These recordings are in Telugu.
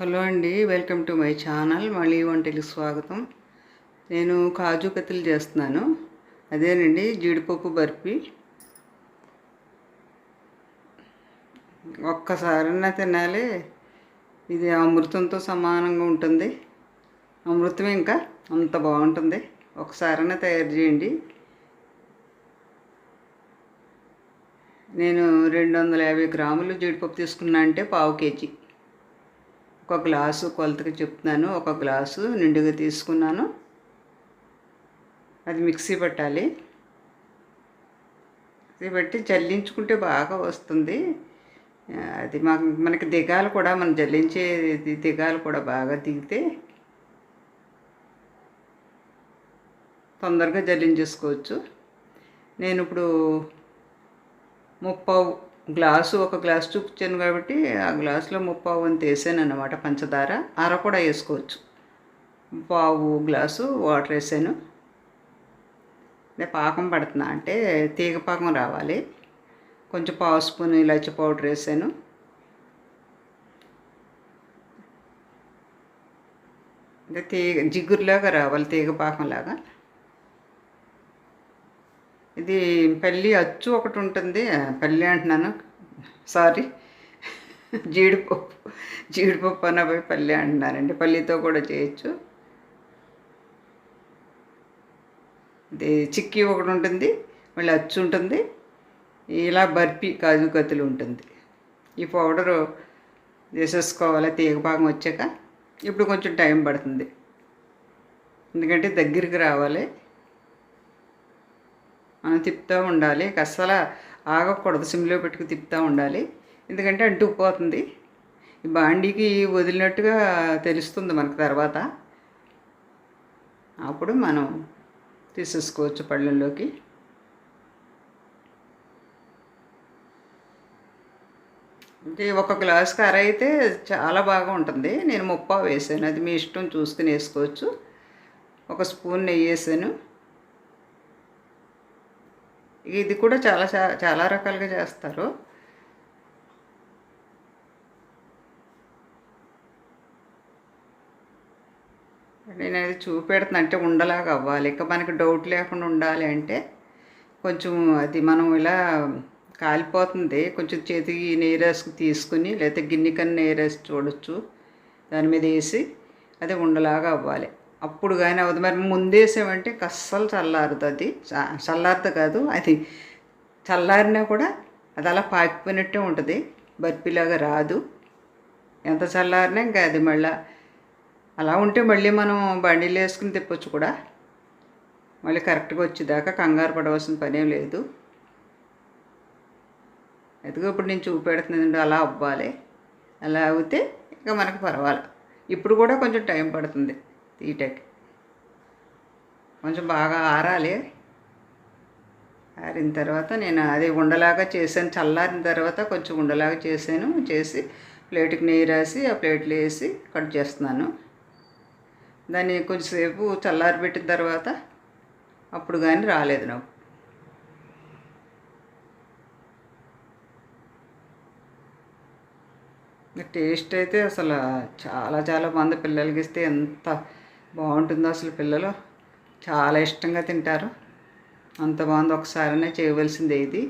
హలో అండి వెల్కమ్ టు మై ఛానల్ మళ్ళీ వంటకి స్వాగతం. నేను కాజు కత్తిలు చేస్తున్నాను. అదేనండి జీడిపప్పు బర్ఫీ. ఒక్కసారన్నా తినాలి. ఇది అమృతంతో సమానంగా ఉంటుంది. అమృతం ఇంకా అంత బాగుంటుంది. ఒకసారన్నా తయారు చేయండి. నేను రెండు వందల యాభై గ్రాములు జీడిపప్పు తీసుకున్నా అంటే పావు కేజీ. ఒక గ్లాసు కొలతకి చెప్తున్నాను. ఒక గ్లాసు నిండుగా తీసుకున్నాను. అది మిక్సీ పెట్టాలి. మిక్సీ పెట్టి జల్లించుకుంటే బాగా వస్తుంది. అది మాకు మనకి దిగాలు కూడా మనం జల్లించే దిగాలు కూడా బాగా దిగితే తొందరగా జల్లించేసుకోవచ్చు. నేను ఇప్పుడు ముప్పావు గ్లాసు ఒక గ్లాస్ చూపించాను కాబట్టి ఆ గ్లాసులో ముప్పావు వంతు వేసాను అన్నమాట పంచదార. అర కూడా వేసుకోవచ్చు. పావు గ్లాసు వాటర్ వేసాను. నేను పాకం పడుతున్నా అంటే తీగ పాకం రావాలి. కొంచెం పావు స్పూన్ ఇలాచి పౌడర్ వేసాను. అంటే తీగ జిగురులాగా రావాలి తీగ పాకంలాగా. ఇది పల్లి అచ్చు ఒకటి ఉంటుంది. ఆ, పల్లి అంటున్నాను. సారీ జీడిపప్పు. జీడిపప్పు అన్న పోయి పల్లి అంటున్నానండి. పల్లితో కూడా చేయొచ్చు. ఇది చిక్కీ ఒకటి ఉంటుంది. మళ్ళీ అచ్చు ఉంటుంది. ఇలా బర్ఫీ కాజు కత్తులు ఉంటుంది. ఈ పౌడరు వేసేసుకోవాలి. తీగపాకం వచ్చాక. ఇప్పుడు కొంచెం టైం పడుతుంది. ఎందుకంటే దగ్గరికి రావాలి. తిప్పుతూ ఉండాలి. అస్సలు ఆగకూడదు. సిమ్లో పెట్టుకు తిప్పుతూ ఉండాలి. ఎందుకంటే అంటుకుపోతుంది ఈ బాండీకి వదిలినట్టుగా తెలుస్తుంది మనకు తర్వాత. అప్పుడు మనం తీసేసుకోవచ్చు పళ్ళల్లోకి అంటే ఒక గ్లాస్కి అర అయితే చాలా బాగా ఉంటుంది. నేను ముప్పా వేసాను. అది మీ ఇష్టం చూసుకుని వేసుకోవచ్చు. ఒక స్పూన్ నెయ్యి వేసాను. ఇది కూడా చాలా చా- చాలా రకాలుగా చేస్తారు. నేను అది చూపెడుతున్నా అంటే ఉండలాగా అవ్వాలి. ఇక మనకి డౌట్ లేకుండా ఉండాలి అంటే కొంచెం అది మనం ఇలా కాలిపోతుంది. కొంచెం చేతికి నెయ్యి తీసుకుని లేకపోతే గిన్నె కన్నా నేరేసి చూడొచ్చు. దాని మీద వేసి అది ఉండలాగా అవ్వాలి. అప్పుడు కానీ అవ్వదు. మరి ముందేసామంటే కస్సలు చల్లారుతుంది అది. కాదు అది చల్లారినా కూడా అది అలా పాకిపోయినట్టే ఉంటుంది. బర్ఫీలాగా రాదు. ఎంత చల్లారినా ఇంకా అది మళ్ళీ అలా ఉంటే మళ్ళీ మనం బండిలు వేసుకుని తిప్పొచ్చు కూడా. మళ్ళీ కరెక్ట్గా వచ్చేదాకా కంగారు పడవలసిన పనేం లేదు. ఎదుగు ఇప్పుడు నేను చూపెడుతున్నాను అలా అవ్వాలి. అలా అవుతే ఇంకా మనకు పర్వాలే. ఇప్పుడు కూడా కొంచెం టైం పడుతుంది. తీటకి కొంచెం బాగా ఆరాలి. ఆరిన తర్వాత నేను అది ఉండలాగా చేశాను. చల్లారిన తర్వాత కొంచెం ఉండలాగా చేశాను. చేసి ప్లేట్కి నెయ్యి రాసి ఆ ప్లేట్లో వేసి కట్ చేస్తున్నాను. దాన్ని కొంచెంసేపు చల్లారబెట్టిన తర్వాత అప్పుడు కానీ రాలేదు నాకు. టేస్ట్ అయితే అసలు చాలా చాలా మంది పిల్లలకి ఇస్తే ఎంత బాగుంటుందో అసలు పిల్లలు. చాలా ఇష్టంగా తింటారు. అంత బాగుంది. ఒకసారైనా చేయవలసిందే ఇది.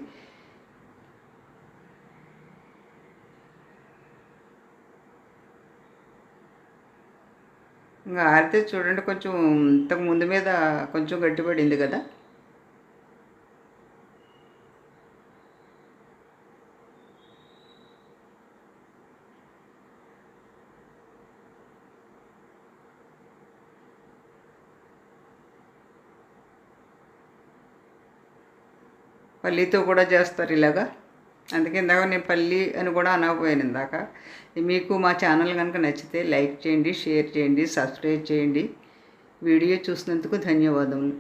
ఇంకా ఆరితే చూడండి కొంచెం ఇంతకు ముందు మీద కొంచెం గట్టిపడింది కదా. పల్లీతో కూడా చేస్తారు ఇలాగా. అందుకే ఇందాక నేను పల్లి అని కూడా అనకపోయాను ఇందాక. మీకు మా ఛానల్ కనుక నచ్చితే లైక్ చేయండి షేర్ చేయండి సబ్స్క్రైబ్ చేయండి. వీడియో చూసినందుకు ధన్యవాదములు.